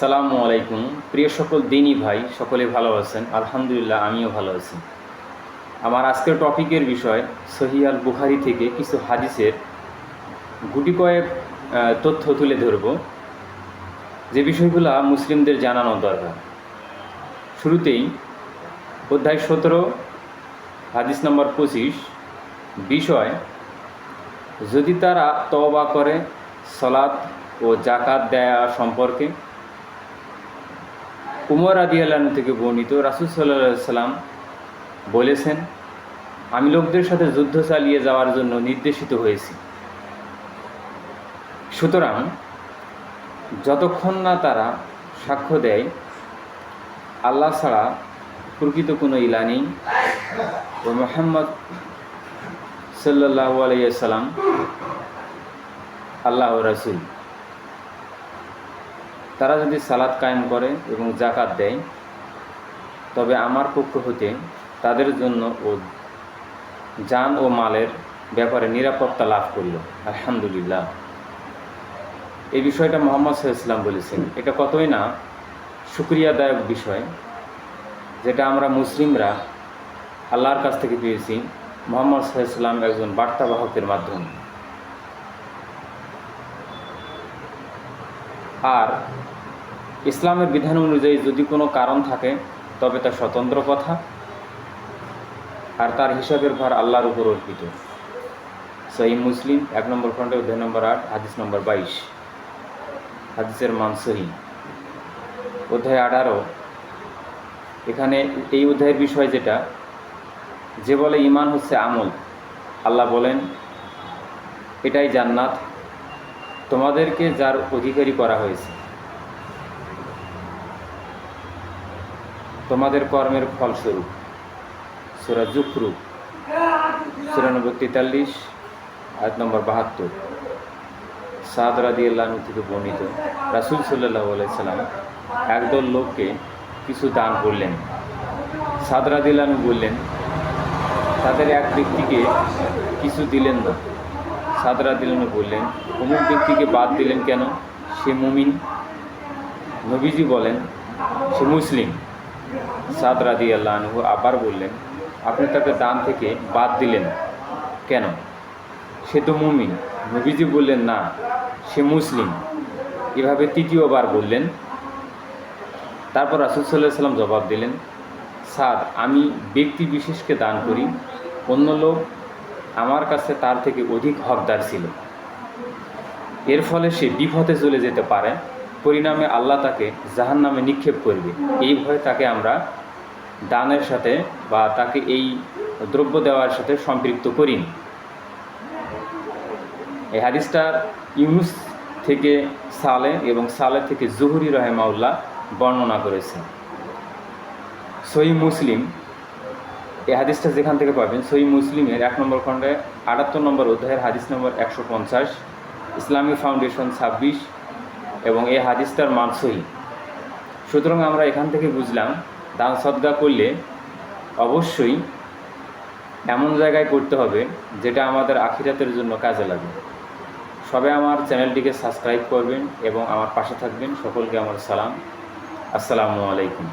সালামু আলাইকুম। প্রিয় সকল দিনই ভাই, সকলে ভালো আছেন? আলহামদুলিল্লাহ, আমিও ভালো আছি। আমার আজকের টপিকের বিষয় সহিয়াল বুখারি থেকে কিছু হাদিসের গুটি কয়েক তথ্য তুলে ধরব। যে বিষয়গুলো মুসলিমদের জানানো দরকার। শুরুতেই অধ্যায় সতেরো, হাদিস নম্বর পঁচিশ, বিষয়, যদি তারা তওবা করে সলাৎ ও জাকাত দেয়া সম্পর্কে উমর আদি আল্লাহ থেকে বর্ণিত রাসুল সাল্লাহ সাল্লাম বলেছেন, আমি লোকদের সাথে যুদ্ধ চালিয়ে যাওয়ার জন্য নির্দেশিত হয়েছি। সুতরাং যতক্ষণ না তারা সাক্ষ্য দেয়, আল্লাহ ছাড়া প্রকৃত কোনো ইলা নেই। ও মোহাম্মদ সাল্লাহ আলাইসাল্লাম আল্লাহ রাসুল। তারা যদি সালাদ কায়েম করে এবং জাকাত দেয়, তবে আমার পক্ষ হতে তাদের জন্য ও যান ও মালের ব্যাপারে নিরাপত্তা লাভ করল। আলহামদুলিল্লাহ। এই বিষয়টা মোহাম্মদ সাল্লাম বলেছেন। এটা কতই না সুক্রিয়াদায়ক বিষয়, যেটা আমরা মুসলিমরা আল্লাহর কাছ থেকে পেয়েছি। মোহাম্মদ সাল্লাম একজন বার্তাবাহকের মাধ্যমে। আর ইসলামের বিধান অনুযায়ী যদি কোনো কারণ থাকে, তবে তা স্বতন্ত্র কথা আর তার হিসাবের ভার আল্লাহর উপর অর্পিত। সহি মুসলিম, এক নম্বর খণ্ডে, অধ্যায় নম্বর আট, হাদিস নম্বর বাইশ। হাদিসের মান সহি অধ্যায় আঠারো। এখানে এই অধ্যায়ের বিষয় যেটা, যে বলে ইমান হচ্ছে আমল, আল্লাহ বলেন, এটাই জান্নাত। তোমাদেরকে যার অধিকারী করা হয়েছে। তোমাদের কর্মের ফলস্বরূপ। সুরা জুকরু চুরানব্বই তেতাল্লিশ, আয়াত নম্বর বাহাত্তর। সাদ রাদি আল্লাহ থেকে বর্ণিত, রাসুল সাল্লাহ সাল্লাম একদল লোককে কিছু দান করলেন। সাদ রাদি বললেন, তাদের এক ব্যক্তিকে কিছু দিলেন না। সাদরা দিলেন বললেন, অমুক ব্যক্তিকে বাদ দিলেন কেন? সে মুমিন। নবীজি বলেন, সে মুসলিম। সাদ রাদি আল্লাহ আনহু আবার বললেন, আপনি তাকে দান থেকে বাদ দিলেন কেন? সে তো মুমিন। নবীজি বললেন, না, সে মুসলিম। এভাবে তৃতীয়বার বললেন। তারপর রাসুল সাল্লাহ সাল্লাম জবাব দিলেন, সাদ, আমি ব্যক্তি বিশেষকে দান করি, অন্য লোক আমার কাছে তার থেকে অধিক হকদার ছিল। এর ফলে সে বিপথে চলে যেতে পারে, পরিণামে আল্লাহ তাকে জাহান নামে নিক্ষেপ করবে। এই ভয়ে তাকে আমরা দানের সাথে বা তাকে এই দ্রব্য দেওয়ার সাথে সম্পৃক্ত করিনি এই হাদিসটা ইউনুস থেকে সালে এবং সালে থেকে জহুরি রহেমাউল্লাহ বর্ণনা করেছে সহি মুসলিম এই হাদিসটা যেখান থেকে পাবেন, সহি মুসলিমের এক নম্বর খণ্ডে আটাত্তর নম্বর অধ্যায়ের হাদিস নম্বর একশো পঞ্চাশ ইসলামিক ফাউন্ডেশন ছাব্বিশ এবং এই হাদিসটার মান সহি। সুতরাং আমরা এখান থেকে বুঝলাম, দান সদ্গা করলে অবশ্যই এমন জায়গায় করতে হবে যেটা আমাদের আখিরাতের জন্য কাজে লাগে। সবে আমার চ্যানেলটিকে সাবস্ক্রাইব করবেন এবং আমার পাশে থাকবেন। সকলকে আমার সালাম। আসসালামু আলাইকুম।